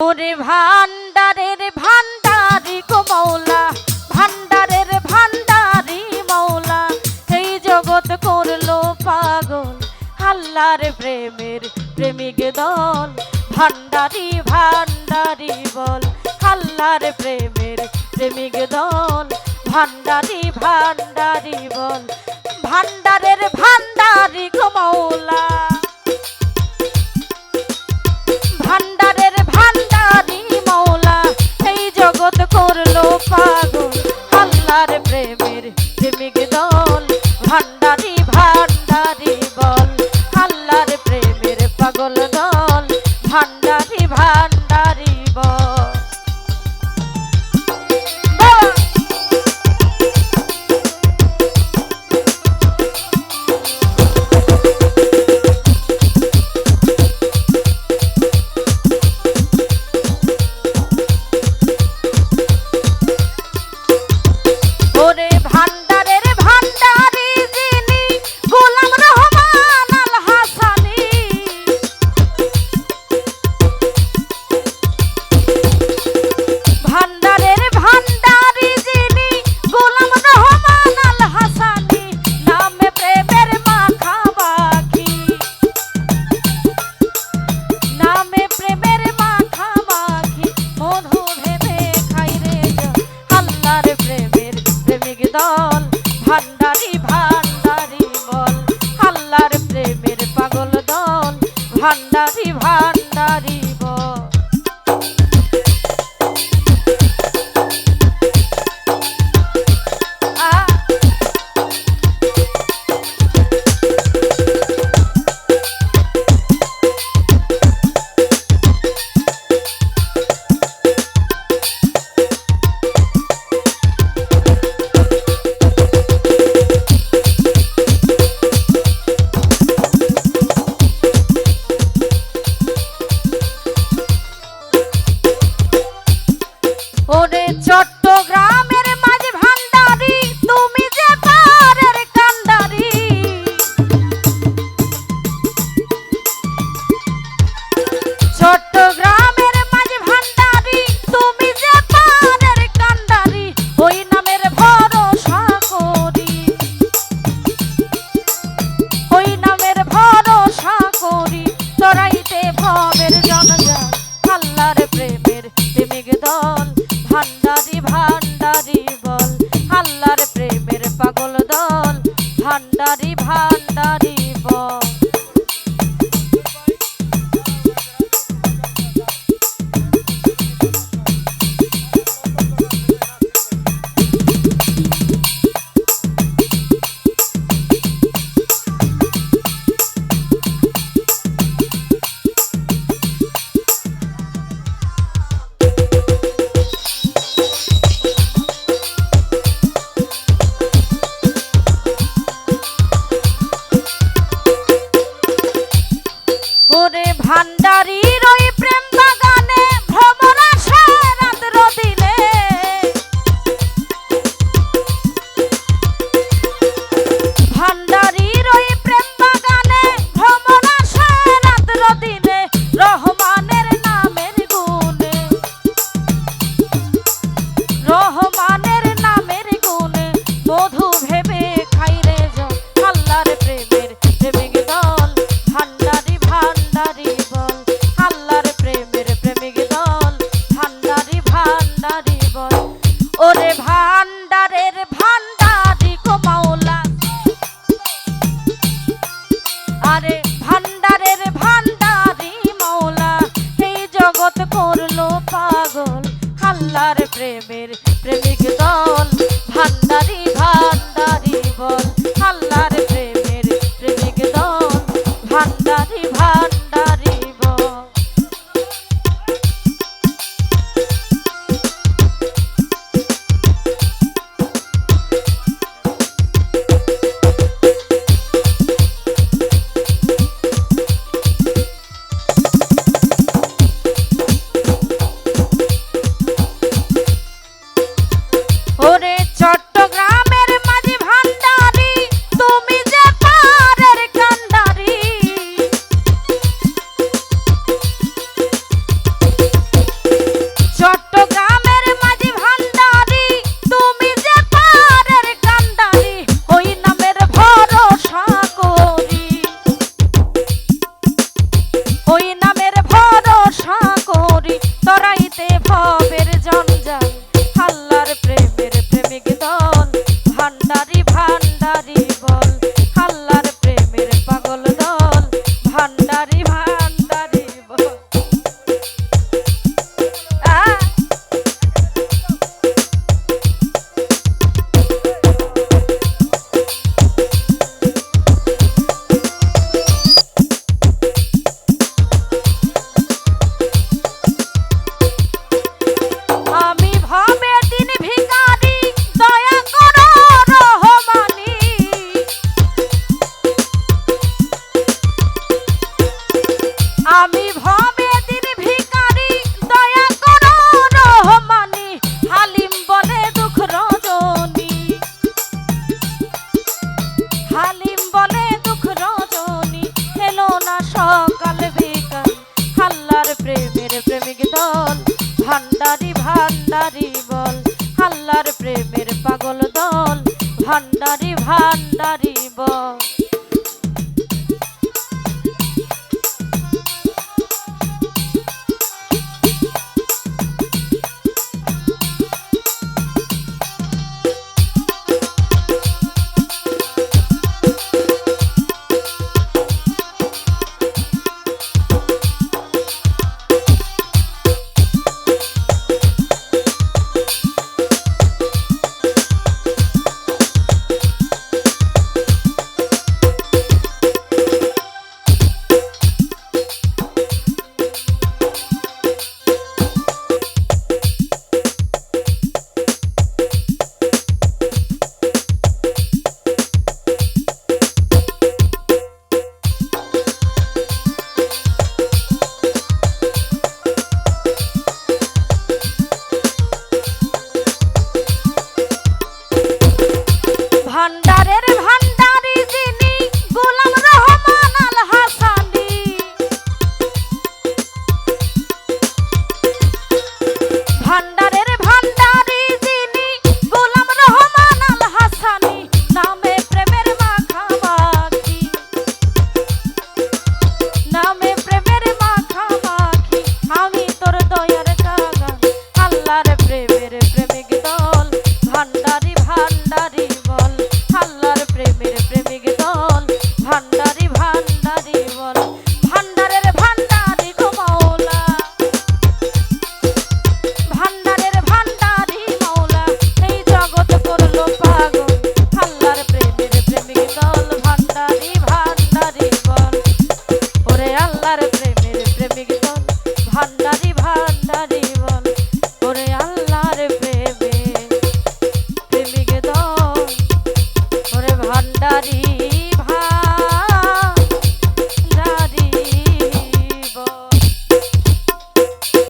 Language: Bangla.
ওরে ভান্ডারের ভান্ডারি গো মৌলা, ভান্ডারের ভান্ডারি মৌলা, এই জগৎ করল পাগল, আল্লাহর প্রেমের প্রেমিক দল। ভান্ডারি ভান্ডারি বল, আল্লাহর প্রেমের প্রেমিক দল। ভান্ডারি ভান্ডারি বল, ভান্ডারের ভান্ডারি গো মৌলা। ভান্ডারি ভান্ডারি বল। আল্লাহর প্রেমের পাগল দল ভান্ডার ভান্ডারীর ভান্ডারি বল হাল্লার প্রেমের পাগল দল ভান্ডারি ভান্ডারি বল।